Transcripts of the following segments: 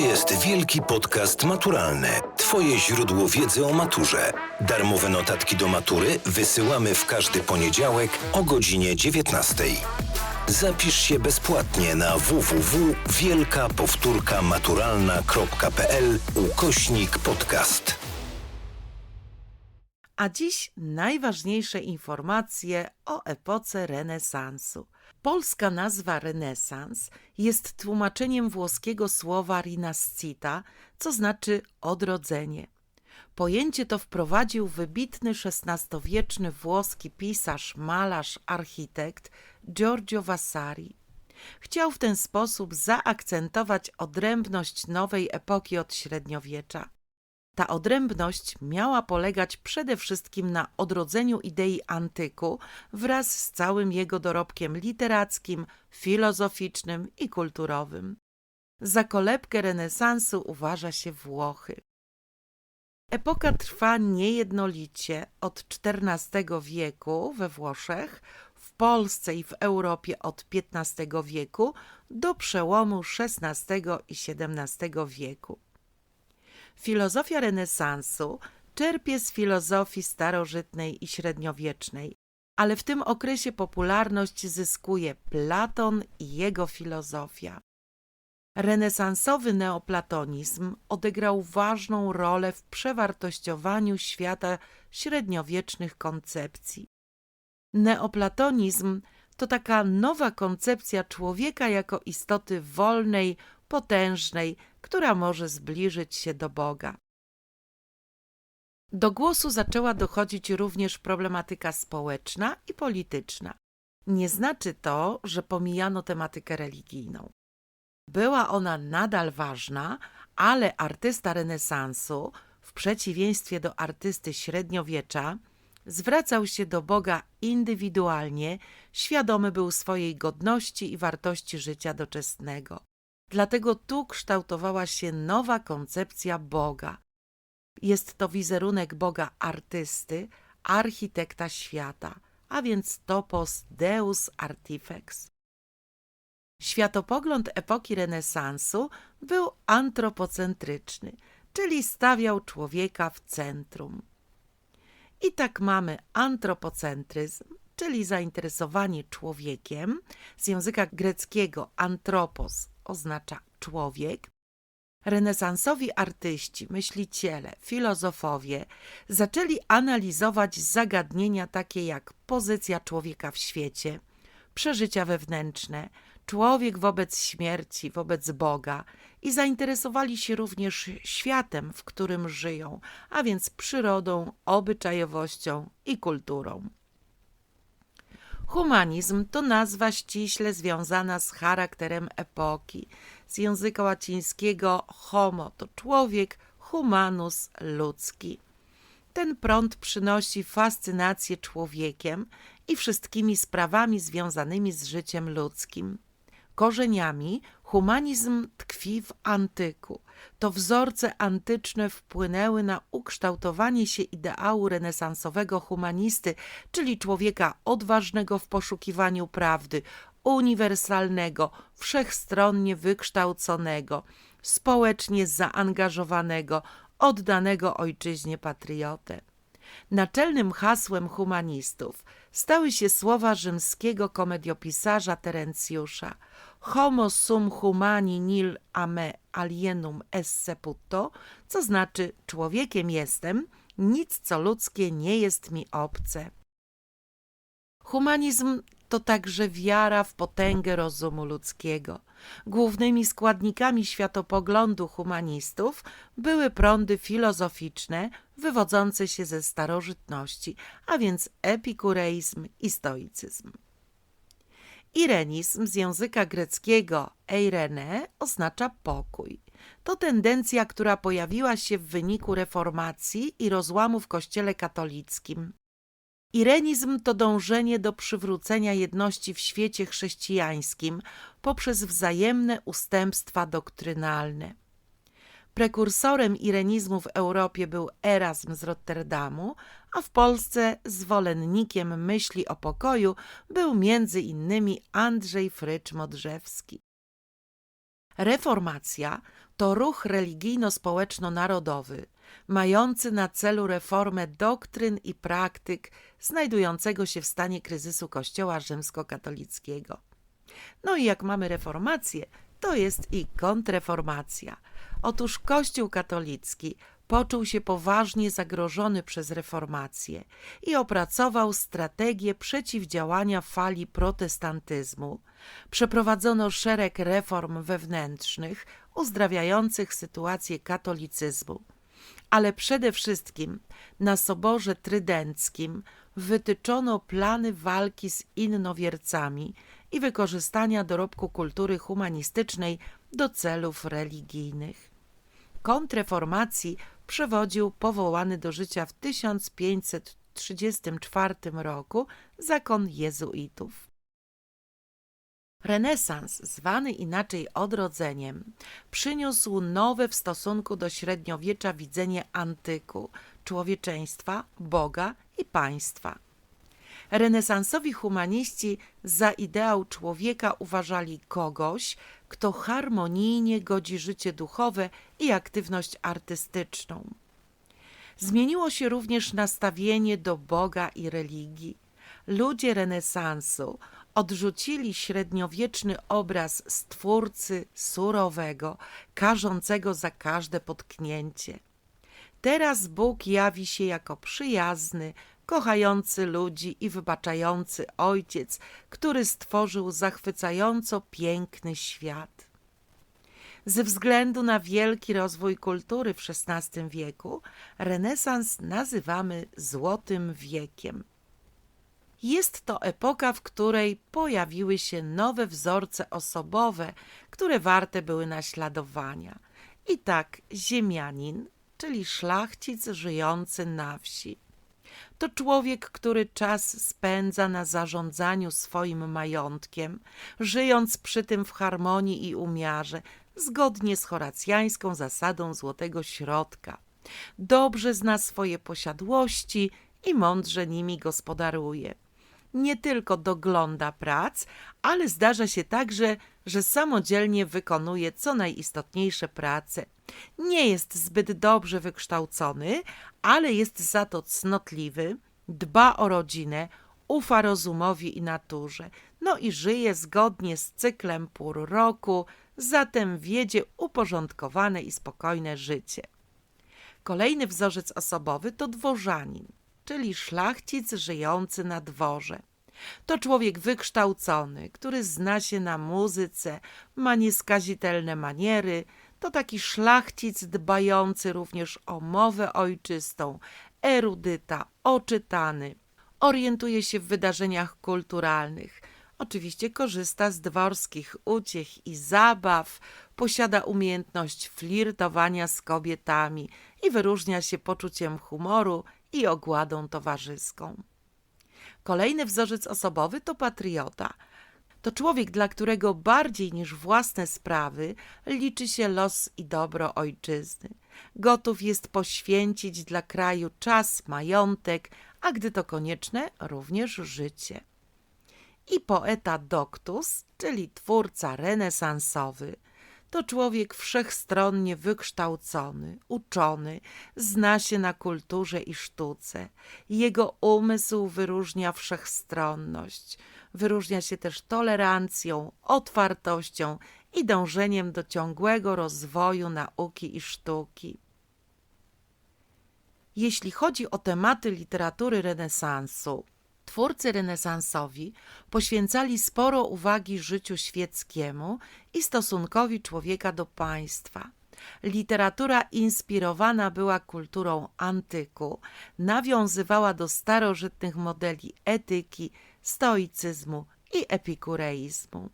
jest Wielki Podcast Maturalny. Twoje źródło wiedzy o maturze. Darmowe notatki do matury wysyłamy w każdy poniedziałek o godzinie 19. Zapisz się bezpłatnie na www.wielkapowtórkamaturalna.pl ukośnik podcast. A dziś najważniejsze informacje o epoce renesansu. Polska nazwa renesans jest tłumaczeniem włoskiego słowa rinascita, co znaczy odrodzenie. Pojęcie to wprowadził wybitny XVI-wieczny włoski pisarz, malarz, architekt Giorgio Vasari. Chciał w ten sposób zaakcentować odrębność nowej epoki od średniowiecza. Ta odrębność miała polegać przede wszystkim na odrodzeniu idei antyku wraz z całym jego dorobkiem literackim, filozoficznym i kulturowym. Za kolebkę renesansu uważa się Włochy. Epoka trwa niejednolicie od XIV wieku we Włoszech, w Polsce i w Europie od XV wieku do przełomu XVI i XVII wieku. Filozofia renesansu czerpie z filozofii starożytnej i średniowiecznej, ale w tym okresie popularność zyskuje Platon i jego filozofia. Renesansowy neoplatonizm odegrał ważną rolę w przewartościowaniu świata średniowiecznych koncepcji. Neoplatonizm to taka nowa koncepcja człowieka jako istoty wolnej, potężnej, która może zbliżyć się do Boga. Do głosu zaczęła dochodzić również problematyka społeczna i polityczna. Nie znaczy to, że pomijano tematykę religijną. Była ona nadal ważna, ale artysta renesansu, w przeciwieństwie do artysty średniowiecza, zwracał się do Boga indywidualnie, świadomy był swojej godności i wartości życia doczesnego. Dlatego tu kształtowała się nowa koncepcja Boga. Jest to wizerunek Boga artysty, architekta świata, a więc topos deus artifex. Światopogląd epoki renesansu był antropocentryczny, czyli stawiał człowieka w centrum. I tak mamy antropocentryzm, czyli zainteresowanie człowiekiem, z języka greckiego antropos oznacza człowiek. Renesansowi artyści, myśliciele, filozofowie zaczęli analizować zagadnienia takie jak pozycja człowieka w świecie, przeżycia wewnętrzne, człowiek wobec śmierci, wobec Boga i zainteresowali się również światem, w którym żyją, a więc przyrodą, obyczajowością i kulturą. Humanizm to nazwa ściśle związana z charakterem epoki. Z języka łacińskiego homo to człowiek, humanus ludzki. Ten prąd przynosi fascynację człowiekiem i wszystkimi sprawami związanymi z życiem ludzkim. Korzeniami humanizm tkwi w antyku. To wzorce antyczne wpłynęły na ukształtowanie się ideału renesansowego humanisty, czyli człowieka odważnego w poszukiwaniu prawdy, uniwersalnego, wszechstronnie wykształconego, społecznie zaangażowanego, oddanego ojczyźnie patriotę. Naczelnym hasłem humanistów stały się słowa rzymskiego komediopisarza Terencjusza – homo sum humani nil a me alienum esse putto, co znaczy człowiekiem jestem, nic co ludzkie nie jest mi obce. Humanizm to także wiara w potęgę rozumu ludzkiego. Głównymi składnikami światopoglądu humanistów były prądy filozoficzne wywodzące się ze starożytności, a więc epikureizm i stoicyzm. Irenizm z języka greckiego eirene oznacza pokój. To tendencja, która pojawiła się w wyniku reformacji i rozłamu w Kościele katolickim. Irenizm to dążenie do przywrócenia jedności w świecie chrześcijańskim poprzez wzajemne ustępstwa doktrynalne. Prekursorem irenizmu w Europie był Erasm z Rotterdamu, a w Polsce zwolennikiem myśli o pokoju był między innymi Andrzej Frycz Modrzewski. Reformacja to ruch religijno-społeczno-narodowy, mający na celu reformę doktryn i praktyk znajdującego się w stanie kryzysu Kościoła rzymskokatolickiego. No i jak mamy reformację, to jest i kontrreformacja. Otóż Kościół katolicki poczuł się poważnie zagrożony przez reformację i opracował strategię przeciwdziałania fali protestantyzmu. Przeprowadzono szereg reform wewnętrznych uzdrawiających sytuację katolicyzmu. Ale przede wszystkim na Soborze Trydenckim wytyczono plany walki z innowiercami i wykorzystania dorobku kultury humanistycznej do celów religijnych. Kontreformacji przewodził powołany do życia w 1534 roku zakon jezuitów. Renesans, zwany inaczej odrodzeniem, przyniósł nowe w stosunku do średniowiecza widzenie antyku, człowieczeństwa, Boga i państwa. Renesansowi humaniści za ideał człowieka uważali kogoś, kto harmonijnie godzi życie duchowe i aktywność artystyczną. Zmieniło się również nastawienie do Boga i religii. Ludzie renesansu odrzucili średniowieczny obraz stwórcy surowego, karzącego za każde potknięcie. Teraz Bóg jawi się jako przyjazny, kochający ludzi i wybaczający ojciec, który stworzył zachwycająco piękny świat. Ze względu na wielki rozwój kultury w XVI wieku, renesans nazywamy Złotym Wiekiem. Jest to epoka, w której pojawiły się nowe wzorce osobowe, które warte były naśladowania. I tak ziemianin, czyli szlachcic żyjący na wsi. To człowiek, który czas spędza na zarządzaniu swoim majątkiem, żyjąc przy tym w harmonii i umiarze, zgodnie z horacjańską zasadą złotego środka. Dobrze zna swoje posiadłości i mądrze nimi gospodaruje. Nie tylko dogląda prac, ale zdarza się także, że samodzielnie wykonuje co najistotniejsze prace. Nie jest zbyt dobrze wykształcony, ale jest za to cnotliwy, dba o rodzinę, ufa rozumowi i naturze, no i żyje zgodnie z cyklem pór roku, zatem wiedzie uporządkowane i spokojne życie. Kolejny wzorzec osobowy to dworzanin, czyli szlachcic żyjący na dworze. To człowiek wykształcony, który zna się na muzyce, ma nieskazitelne maniery, to taki szlachcic dbający również o mowę ojczystą, erudyta, oczytany, orientuje się w wydarzeniach kulturalnych. Oczywiście korzysta z dworskich uciech i zabaw, posiada umiejętność flirtowania z kobietami i wyróżnia się poczuciem humoru i ogładą towarzyską. Kolejny wzorzec osobowy to patriota. To człowiek, dla którego bardziej niż własne sprawy liczy się los i dobro ojczyzny. Gotów jest poświęcić dla kraju czas, majątek, a gdy to konieczne, również życie. I poeta doctus, czyli twórca renesansowy, to człowiek wszechstronnie wykształcony, uczony, zna się na kulturze i sztuce. Jego umysł wyróżnia wszechstronność, wyróżnia się też tolerancją, otwartością i dążeniem do ciągłego rozwoju nauki i sztuki. Jeśli chodzi o tematy literatury renesansu, twórcy renesansowi poświęcali sporo uwagi życiu świeckiemu i stosunkowi człowieka do państwa. Literatura inspirowana była kulturą antyku, nawiązywała do starożytnych modeli etyki, stoicyzmu i epikureizmu.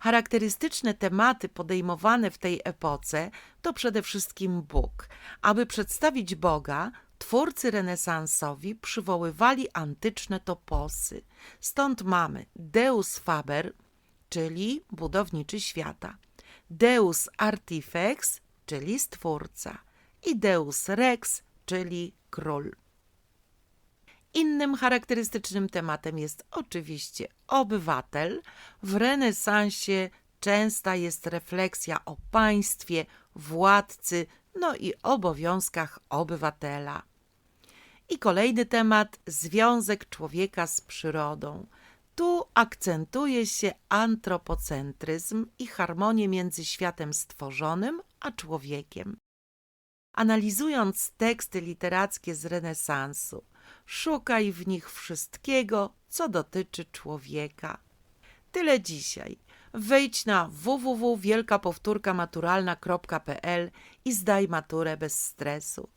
Charakterystyczne tematy podejmowane w tej epoce to przede wszystkim Bóg. Aby przedstawić Boga, twórcy renesansowi przywoływali antyczne toposy. Stąd mamy Deus Faber, czyli budowniczy świata, Deus Artifex, czyli stwórca i Deus Rex, czyli król. Innym charakterystycznym tematem jest oczywiście obywatel. W renesansie częsta jest refleksja o państwie, władcy, no i obowiązkach obywatela. I kolejny temat związek człowieka z przyrodą. Tu akcentuje się antropocentryzm i harmonię między światem stworzonym a człowiekiem. Analizując teksty literackie z renesansu, szukaj w nich wszystkiego, co dotyczy człowieka. Tyle dzisiaj. Wejdź na www.wielkapowtórkamaturalna.pl i zdaj maturę bez stresu.